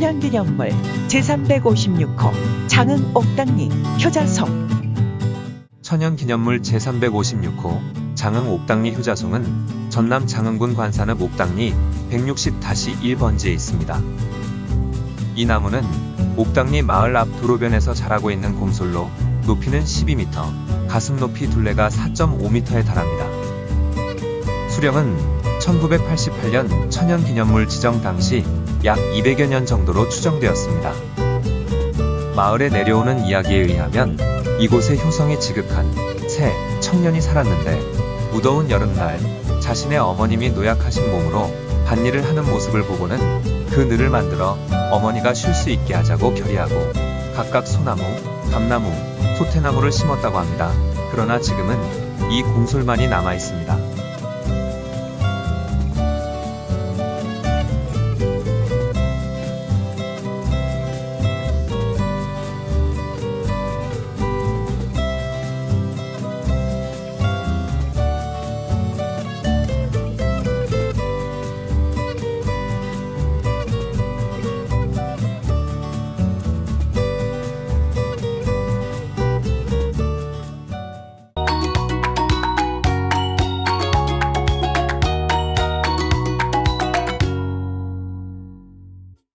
천연기념물 제356호 장흥 옥당리 효자송 천연기념물 제356호 장흥 옥당리 효자송은 전남 장흥군 관산읍 옥당리 160-1번지에 있습니다. 이 나무는 옥당리 마을 앞 도로변에서 자라고 있는 곰솔로 높이는 12m, 가슴 높이 둘레가 4.5m에 달합니다. 수령은 1988년 천연기념물 지정 당시 약 200여 년 정도로 추정되었습니다. 마을에 내려오는 이야기에 의하면 이곳에 효성이 지극한 새 청년이 살았는데 무더운 여름날 자신의 어머님이 노약하신 몸으로 밭일을 하는 모습을 보고는 그 늘을 만들어 어머니가 쉴 수 있게 하자고 결의하고 각각 소나무, 감나무, 소태나무를 심었다고 합니다. 그러나 지금은 이 곰솔만이 남아 있습니다.